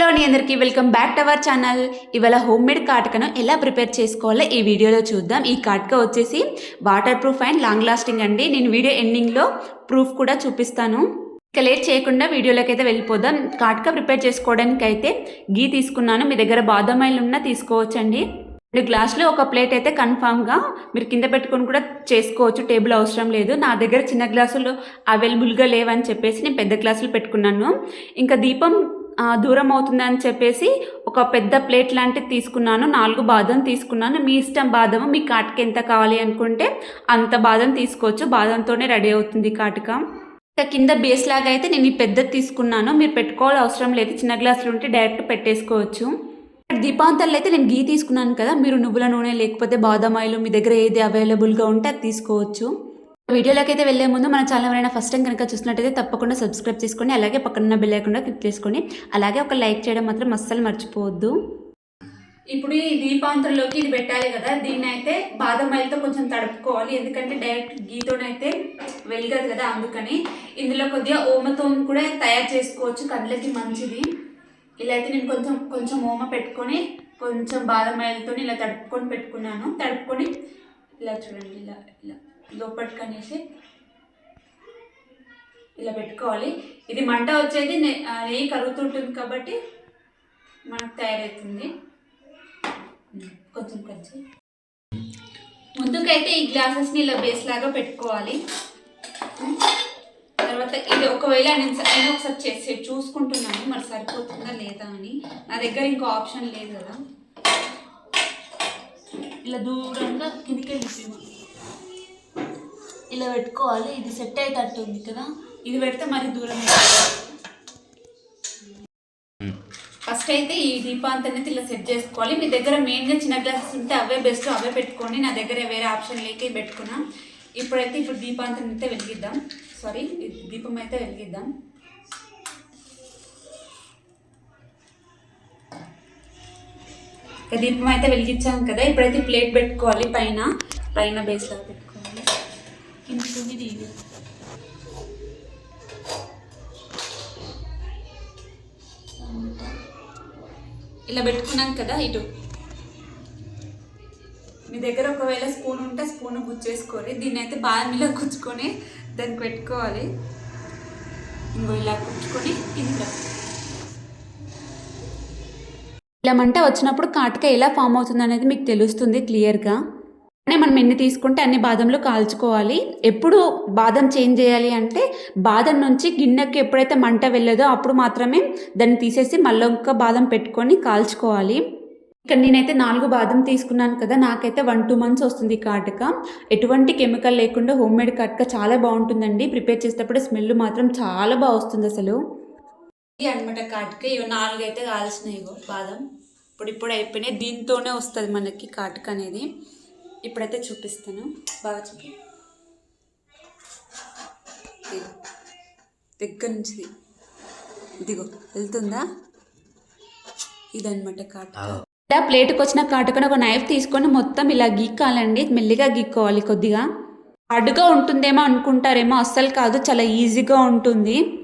Hello అండి అందరికీ. Welcome back to our channel ఇవాళ హోమ్ మేడ్ కాటకను ఎలా ప్రిపేర్ చేసుకోవాలో ఈ వీడియోలో చూద్దాం. ఈ కాటక వచ్చేసి water proof and long lasting అండి. నేను వీడియో ఎండింగ్లో ప్రూఫ్ కూడా చూపిస్తాను. ఇక లేట్ చేయకుండా వీడియోలోకి అయితే వెళ్ళిపోదాం. కాటక ప్రిపేర్ చేసుకోవడానికి అయితే గీ తీసుకున్నాను. మీ దగ్గర బాదం ఆయిల్ ఉన్నా తీసుకోవచ్చండి. రెండు గ్లాసులు ఒక ప్లేట్ అయితే కన్ఫామ్గా మీరు కింద పెట్టుకొని కూడా చేసుకోవచ్చు. టేబుల్ అవసరం లేదు. నా దగ్గర చిన్న గ్లాసులు అవైలబుల్గా లేవని చెప్పేసి నేను పెద్ద గ్లాసులు పెట్టుకున్నాను. ఇంకా దీపం దూరం అవుతుందని చెప్పేసి ఒక పెద్ద ప్లేట్ లాంటిది తీసుకున్నాను. నాలుగు బాదం తీసుకున్నాను. మీ ఇష్టం బాదము మీ కాటుక ఎంత కావాలి అనుకుంటే అంత బాదం తీసుకోవచ్చు. బాదంతోనే రెడీ అవుతుంది కాటుక. ఇంకా కింద బేస్ లాగా అయితే నేను ఈ పెద్దది తీసుకున్నాను. మీరు పెట్టుకోవాలి అవసరం లేదు. చిన్న గ్లాసులు ఉంటే డైరెక్ట్ పెట్టేసుకోవచ్చు. దీపాంతల్లో అయితే నేను గీ తీసుకున్నాను కదా. మీరు నువ్వుల నూనె లేకపోతే బాదం ఆయిల్ మీ దగ్గర ఏది అవైలబుల్గా ఉంటే అది తీసుకోవచ్చు. వీడియోలోకి అయితే వెళ్ళే ముందు మన ఛానల్ ఎవరైనా ఫస్ట్ టైం కనుక చూసినట్టయితే తప్పకుండా సబ్స్క్రైబ్ చేసుకోండి. అలాగే పక్కన బెల్ ఐకాన్ క్లిక్ చేసుకోండి. అలాగే ఒక లైక్ చేయడం మాత్రం అస్సలు మర్చిపోవద్దు. ఇప్పుడు ఈ దీపాంతరంలోకి ఇది పెట్టాలి కదా. దీన్ని అయితే బాదం ఆయిల్తో కొంచెం తడుపుకోవాలి. ఎందుకంటే డైరెక్ట్ గీతోనైతే వెలగదు కదా అందుకని. ఇందులో కొద్దిగా ఓమతో కూడా తయారు చేసుకోవచ్చు. కళ్ళకి మంచిది. ఇలా అయితే నేను కొంచెం కొంచెం ఓమ పెట్టుకొని కొంచెం బాదం ఆయిల్తో ఇలా తడుపుకొని పెట్టుకున్నాను. తడుపుకొని ఇలా చూడండి ఇలా ఇలా. లోపలికి అనేసి ఇలా పెట్టుకోవాలి. ఇది మంట వచ్చేది నెయ్యి కరుగుతుంటుంది కాబట్టి మనకు తయారవుతుంది. కొంచెం కొంచెం. ముందుకైతే ఈ గ్లాసెస్ని ఇలా బేస్ లాగా పెట్టుకోవాలి. తర్వాత ఇది ఒకవేళ నేను నేను ఒకసారి చేసి చూసుకుంటున్నాను మరి సరిపోతుందా లేదా అని. నా దగ్గర ఇంకో ఆప్షన్ లేదు కదా. ఇలా దూరంగా కిందికి వెళ్ళిపోయాము ఇలా పెట్టుకోవాలి ఇది సెట్ అయ్యేటట్టు ఉంది కదా. ఇది పెడితే మరి దూరం ఫస్ట్ అయితే ఈ దీపాంత్ అనేది ఇలా సెట్ చేసుకోవాలి. మీ దగ్గర మెయిన్గా చిన్న గ్లాసెస్ ఉంటే అవే బెస్ట్ అవే పెట్టుకోండి. నా దగ్గర వేరే ఆప్షన్ లేక పెట్టుకున్నా. ఇప్పుడైతే ఇప్పుడు దీపాంతం అయితే వెలిగిద్దాం. సారీ దీపం అయితే వెలిగిద్దాం. దీపం అయితే వెలిగించాం కదా. ఇప్పుడైతే ప్లేట్ పెట్టుకోవాలి పైన. పైన బేస్ లాగా పెట్టుకోవాలి. కింద ఇది ఇలా పెట్టుకున్నాం కదా ఇటు. మీ దగ్గర ఒకవేళ స్పూన్ ఉంటే స్పూన్ గుచ్చేసుకోవాలి దీన్ని అయితే బాగా గుచ్చుకొని దానికి పెట్టుకోవాలి. ఇంకో ఇలా కుచ్చుకొని కింద ఇలా మంట వచ్చినప్పుడు కాటుక ఎలా ఫామ్ అవుతుంది అనేది మీకు తెలుస్తుంది క్లియర్గా. మనం ఎన్ని తీసుకుంటే అన్ని బాదంలు కాల్చుకోవాలి. ఎప్పుడు బాదం చేంజ్ చేయాలి అంటే బాదం నుంచి గిన్నెకి ఎప్పుడైతే మంట వెళ్ళదో అప్పుడు మాత్రమే దాన్ని తీసేసి మళ్ళీ ఒక బాదం పెట్టుకొని కాల్చుకోవాలి. ఇక్కడ నేనైతే నాలుగు బాదం తీసుకున్నాను కదా నాకైతే వన్ టూ మంత్స్ వస్తుంది ఈ కాటుక. ఎటువంటి కెమికల్ లేకుండా హోమ్ మేడ్ కాటుక చాలా బాగుంటుందండి. ప్రిపేర్ చేసేటప్పుడు స్మెల్ మాత్రం చాలా బాగా వస్తుంది అసలు. ఇది అనమాట కాటుక. ఇవి నాలుగు అయితే కాల్సినాయి బాదం. ఇప్పుడు ఇప్పుడు అయిపోయినాయి. దీంతోనే వస్తుంది మనకి కాటుక అనేది. ఇప్పుడైతే చూపిస్తాను. బాగా చూపి. దగ్గర నుంచి. ఇదిగో. వెళ్తుందా? ఇదనమాట కాటుక. ఇలా ప్లేట్కి వచ్చిన కాటుకను ఒక నైఫ్ తీసుకొని మొత్తం ఇలా గీక్కాలండి. మెల్లిగా గీక్కోవాలి కొద్దిగా. అడుగా ఉంటుందేమో అనుకుంటారేమో. అస్సలు కాదు. చాలా ఈజీగా ఉంటుంది.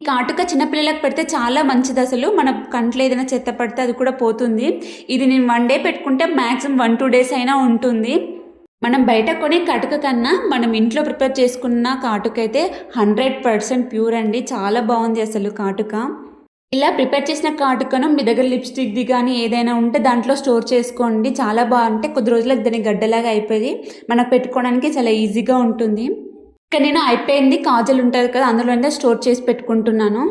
కాటుక చిన్నపిల్లలకు పెడితే చాలా మంచిది అసలు. మన కంట్లో ఏదైనా చెత్త పడితే అది కూడా పోతుంది. ఇది నేను వన్ డే పెట్టుకుంటే మ్యాక్సిమం వన్ టూ డేస్ అయినా ఉంటుంది. మనం బయట కొనే కాటుక కన్నా మనం ఇంట్లో ప్రిపేర్ చేసుకున్న కాటుక అయితే హండ్రెడ్ పర్సెంట్ ప్యూర్ అండి. చాలా బాగుంది అసలు కాటుక. ఇలా ప్రిపేర్ చేసిన కాటుకను మీ దగ్గర లిప్స్టిక్ది కానీ ఏదైనా ఉంటే దాంట్లో స్టోర్ చేసుకోండి. చాలా బాగుంటే కొద్ది రోజులకు దాని గడ్డలాగా అయిపోయి మనకు పెట్టుకోవడానికి చాలా ఈజీగా ఉంటుంది. నేను అయిపోయింది కాజల్ ఉంటుంది కదా అందులోనే స్టోర్ చేసి పెట్టుకుంటున్నాను.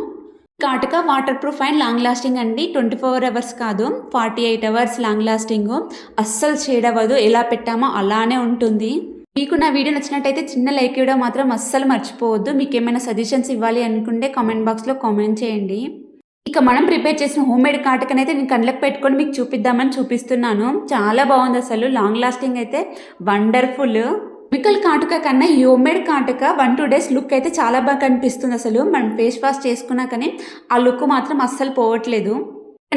కాటుక water proof and long lasting అండి. ట్వంటీ ఫోర్ అవర్స్ కాదు forty eight hours long lasting అస్సలు షేడ్ అవ్వదు ఎలా పెట్టామో అలానే ఉంటుంది. మీకు నా వీడియో నచ్చినట్టయితే చిన్న లైక్ ఇవ్వడం మాత్రం అస్సలు మర్చిపోవద్దు. మీకు ఏమైనా సజెషన్స్ ఇవ్వాలి అనుకుంటే కామెంట్ బాక్స్లో కామెంట్ చేయండి. ఇక మనం ప్రిపేర్ చేసిన హోమ్ మేడ్ కాటకన్ అయితే నేను కళ్ళకు పెట్టుకొని మీకు చూపిద్దామని చూపిస్తున్నాను. చాలా బాగుంది అసలు లాంగ్ లాస్టింగ్ అయితే. వండర్ఫుల్ కెమికల్ కాటుక కన్నా ఈ కాటుక వన్ టూ డేస్ లుక్ అయితే చాలా బాగా కనిపిస్తుంది అసలు. మనం ఫేస్ వాష్ చేసుకున్నా కానీ ఆ లుక్ మాత్రం అస్సలు పోవట్లేదు.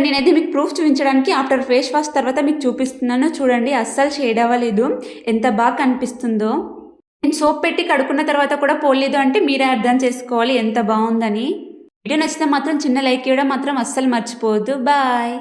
నేనైతే మీకు ప్రూఫ్ చూపించడానికి ఆఫ్టర్ ఫేస్ వాష్ తర్వాత మీకు చూపిస్తున్నాను. చూడండి అస్సలు షేడ్ అవ్వలేదు. ఎంత బాగా కనిపిస్తుందో. నేను సోప్ పెట్టి కడుక్కున్న తర్వాత కూడా పోలేదు అంటే మీరే అర్థం చేసుకోవాలి ఎంత బాగుందని. వీడియో నచ్చితే మాత్రం చిన్న లైక్ ఇవ్వడం మాత్రం అస్సలు మర్చిపోవద్దు. బాయ్.